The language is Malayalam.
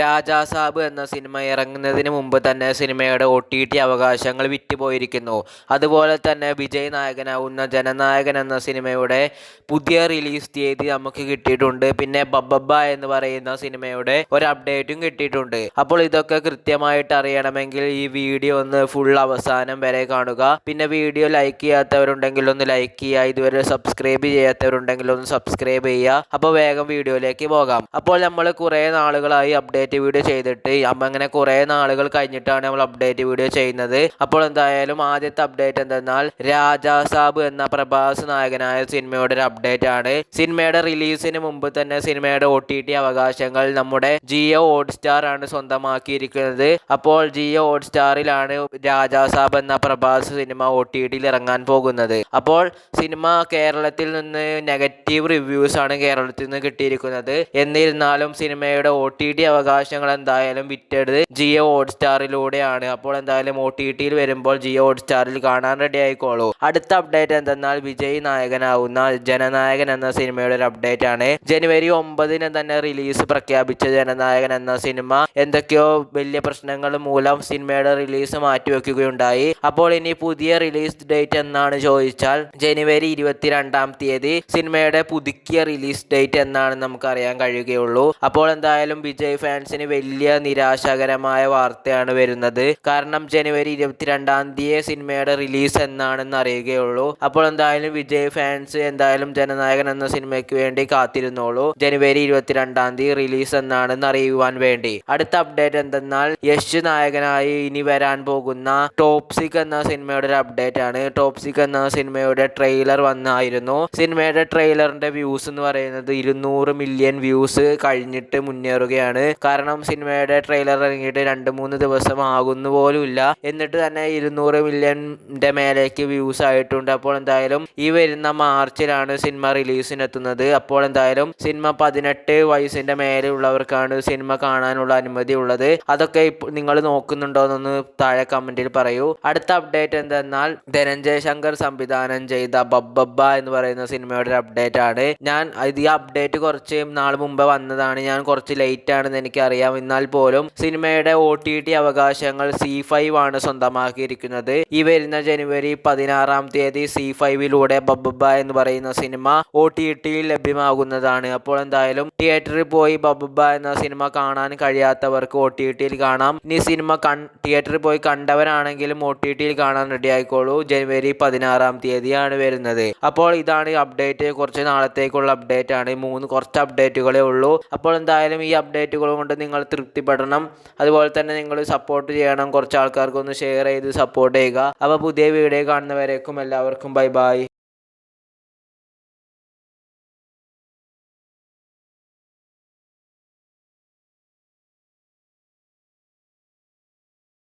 രാജാസാബ് എന്ന സിനിമ ഇറങ്ങുന്നതിന് മുമ്പ് തന്നെ സിനിമയുടെ ഒ ടി ടി അവകാശങ്ങൾ വിറ്റുപോയിരിക്കുന്നു. അതുപോലെ തന്നെ വിജയ് നായകനാവുന്ന ജനനായകൻ എന്ന സിനിമയുടെ പുതിയ റിലീസ് തീയതി നമുക്ക് കിട്ടിയിട്ടുണ്ട്. പിന്നെ ബബ്ബബ എന്ന് പറയുന്ന സിനിമയുടെ ഒരു അപ്ഡേറ്റും കിട്ടിയിട്ടുണ്ട്. അപ്പോൾ ഇതൊക്കെ കൃത്യമായിട്ട് അറിയണമെങ്കിൽ ഈ വീഡിയോ ഒന്ന് ഫുൾ അവസാനം വരെ കാണുക. പിന്നെ വീഡിയോ ലൈക്ക് ചെയ്യാത്തവരുണ്ടെങ്കിൽ ഒന്ന് ലൈക്ക് ചെയ്യുക. ഇതുവരെ സബ്സ്ക്രൈബ് ചെയ്യാത്തവരുണ്ടെങ്കിൽ ഒന്ന് സബ്സ്ക്രൈബ് ചെയ്യുക. അപ്പോൾ വേഗം വീഡിയോയിലേക്ക് പോകാം. അപ്പോൾ നമ്മൾ കുറേ നാളുകളായി അപ്ഡേറ്റ് വീഡിയോ ചെയ്തിട്ട് അപ്പം അങ്ങനെ കുറേ നാളുകൾ കഴിഞ്ഞിട്ടാണ് നമ്മൾ അപ്ഡേറ്റ് വീഡിയോ ചെയ്യുന്നത്. അപ്പോൾ എന്തായാലും ആദ്യത്തെ അപ്ഡേറ്റ് എന്തെന്നാൽ രാജാ സാബ് എന്ന പ്രഭാസ് നായകനായ സിനിമയുടെ ഒരു അപ്ഡേറ്റ് ആണ്. സിനിമയുടെ റിലീസിന് മുമ്പ് തന്നെ സിനിമയുടെ ഒ ടി ടി അവകാശങ്ങൾ നമ്മുടെ ജിയോ ഹോട്ട്സ്റ്റാർ ആണ് സ്വന്തമാക്കിയിരിക്കുന്നത്. അപ്പോൾ ജിയോ ഹോട്ട്സ്റ്റാറിലാണ് രാജാ സാബ് എന്ന പ്രഭാസ് സിനിമ ഒ ടി ടിയിൽ ഇറങ്ങാൻ പോകുന്നത്. അപ്പോൾ സിനിമ കേരളത്തിൽ നിന്ന് നെഗറ്റീവ് റിവ്യൂസ് ആണ് കേരളത്തിൽ നിന്ന് കിട്ടിയിരിക്കുന്നത്. എന്നിരുന്നാലും സിനിമയുടെ ഒ ടി ടി അവകാശങ്ങൾ എന്തായാലും വിറ്റെടുത്ത് ജിയോ ഹോട്ട് ഹോട്ട്സ്റ്റാറിലൂടെയാണ്. അപ്പോൾ എന്തായാലും ഒ ടി ടിയിൽ വരുമ്പോൾ ജിയോ ഹോട്ട് സ്റ്റാറിൽ കാണാൻ റെഡി ആയിക്കോളൂ. അടുത്ത അപ്ഡേറ്റ് എന്തെന്നാൽ വിജയ് നായകനാവുന്ന ജനനായകൻ എന്ന സിനിമയുടെ ഒരു അപ്ഡേറ്റ് ആണ്. ജനുവരി ഒമ്പതിന് തന്നെ റിലീസ് പ്രഖ്യാപിച്ച ജനനായകൻ എന്ന സിനിമ എന്തൊക്കെയോ വലിയ പ്രശ്നങ്ങൾ മൂലം സിനിമയുടെ റിലീസ് മാറ്റിവെക്കുകയുണ്ടായി അപ്പോൾ ഇനി പുതിയ റിലീസ് ഡേറ്റ് എന്നാണ് ചോദിച്ചാൽ ജനുവരി ഇരുപത്തിരണ്ടാം തീയതി സിനിമയുടെ പുതുക്കിയ റിലീസ് ഡേറ്റ് എന്നാണ് നമുക്ക് അറിയാൻ കഴിയുകയുള്ളൂ. അപ്പോൾ എന്തായാലും വിജയ് ഫാൻസിന് വലിയ നിരാശകരമായ വാർത്തയാണ് വരുന്നത്. കാരണം ജനുവരി ഇരുപത്തിരണ്ടാം തീയതി സിനിമയുടെ റിലീസ് എന്നാണെന്ന് അറിയുകയുള്ളൂ. അപ്പോൾ എന്തായാലും വിജയ് ഫാൻസ് എന്തായാലും ജനനായകൻ എന്ന സിനിമയ്ക്ക് വേണ്ടി കാത്തിരുന്നോളൂ. ജനുവരി ഇരുപത്തിരണ്ടാം തീയതി റിലീസ് എന്നാണെന്ന് അറിയുവാൻ വേണ്ടി. അടുത്ത അപ്ഡേറ്റ് എന്തെന്നാൽ യശ് നായകനായി ഇനി വരാൻ പോകുന്ന ടോപ്സിക് എന്ന സിനിമയുടെ ഒരു അപ്ഡേറ്റ് ആണ്. ടോപ്സിക് എന്ന സിനിമയുടെ ട്രെയിലർ വന്നായിരുന്നു. സിനിമയുടെ ട്രെയിലറിന്റെ വ്യൂസ് എന്ന് പറയുന്നത് ഇരുന്നൂറ് മില്യൺ വ്യൂസ് കഴിഞ്ഞിട്ട് മുന്നേറുകയാണ്. കാരണം സിനിമയുടെ ട്രെയിലർ ഇറങ്ങിയിട്ട് രണ്ട് മൂന്ന് ദിവസം ആകുന്നു പോലുമില്ല എന്നിട്ട് തന്നെ ഇരുന്നൂറ് മില്യന്റെ മേലേക്ക് വ്യൂസ് ആയിട്ടുണ്ട്. അപ്പോൾ എന്തായാലും ഈ വരുന്ന മാർച്ചിലാണ് സിനിമ റിലീസിനെത്തുന്നത് അപ്പോൾ എന്തായാലും സിനിമ പതിനെട്ട് വയസ്സിന്റെ മേലെയുള്ളവർക്കാണ് സിനിമ കാണാനുള്ള അനുമതി ഉള്ളത്. അതൊക്കെ നിങ്ങൾ നോക്കുന്നുണ്ടോ എന്നൊന്ന് താഴെ കമന്റിൽ പറയൂ. അടുത്ത അപ്ഡേറ്റ് എന്തെന്നാൽ ധനഞ്ജയ് ശങ്കർ സംവിധാനം ചെയ്ത ബബ്ബബ്ബ എന്ന് പറയുന്ന സിനിമയുടെ ഒരു അപ്ഡേറ്റ് ആണ്. ഞാൻ ഈ അപ്ഡേറ്റ് കുറച്ച് നാൾ മുമ്പ് വന്നതാണ്. ഞാൻ കുറച്ച് ലേറ്റ് ആണെന്ന് എനിക്കറിയാം എന്നാൽ പോലും സിനിമയുടെ ഒ ടി ടി അവകാശങ്ങൾ സി ഫൈവ് ആണ് സ്വന്തമാക്കിയിരിക്കുന്നത്. ഈ വരുന്ന ജനുവരി പതിനാറാം തീയതി സി ഫൈവിലൂടെ ബബുബ എന്ന് പറയുന്ന സിനിമ ഒ ടി ടിയിൽ ലഭ്യമാകുന്നതാണ്. അപ്പോൾ എന്തായാലും തിയേറ്ററിൽ പോയി ബബുബ എന്ന സിനിമ കാണാൻ കഴിയാത്തവർക്ക് ഒ ടി ടിയിൽ കാണാം. ഇനി സിനിമ കൺ തിയേറ്ററിൽ പോയി കണ്ടവരാണെങ്കിലും ഒ ടി ടിയിൽ കാണാൻ റെഡി ആയിക്കോളൂ. ജനുവരി പതിനാറാം തീയതിയാണ് വരുന്നത്. അപ്പോൾ ഇതാണ് അപ്ഡേറ്റ്. കുറച്ച് നാളത്തേക്കുള്ള അപ്ഡേറ്റ് ആണ്. മൂന്ന് കുറച്ച് അപ്ഡേറ്റുകളേ ഉള്ളൂ. അപ്പോൾ എന്തായാലും ഈ അപ്ഡേറ്റുകൾ കൊണ്ട് നിങ്ങൾ തൃപ്തിപ്പെടണം. അതുപോലെ തന്നെ നിങ്ങൾ സപ്പോർട്ട് ചെയ്യണം. കുറച്ച് ആൾക്കാർക്കൊന്ന് ഷെയർ ചെയ്ത് സപ്പോർട്ട് ചെയ്യുക. അപ്പോൾ പുതിയ വീഡിയോ കാണുന്നവരേക്കും എല്ലാവർക്കും ബൈ ബൈ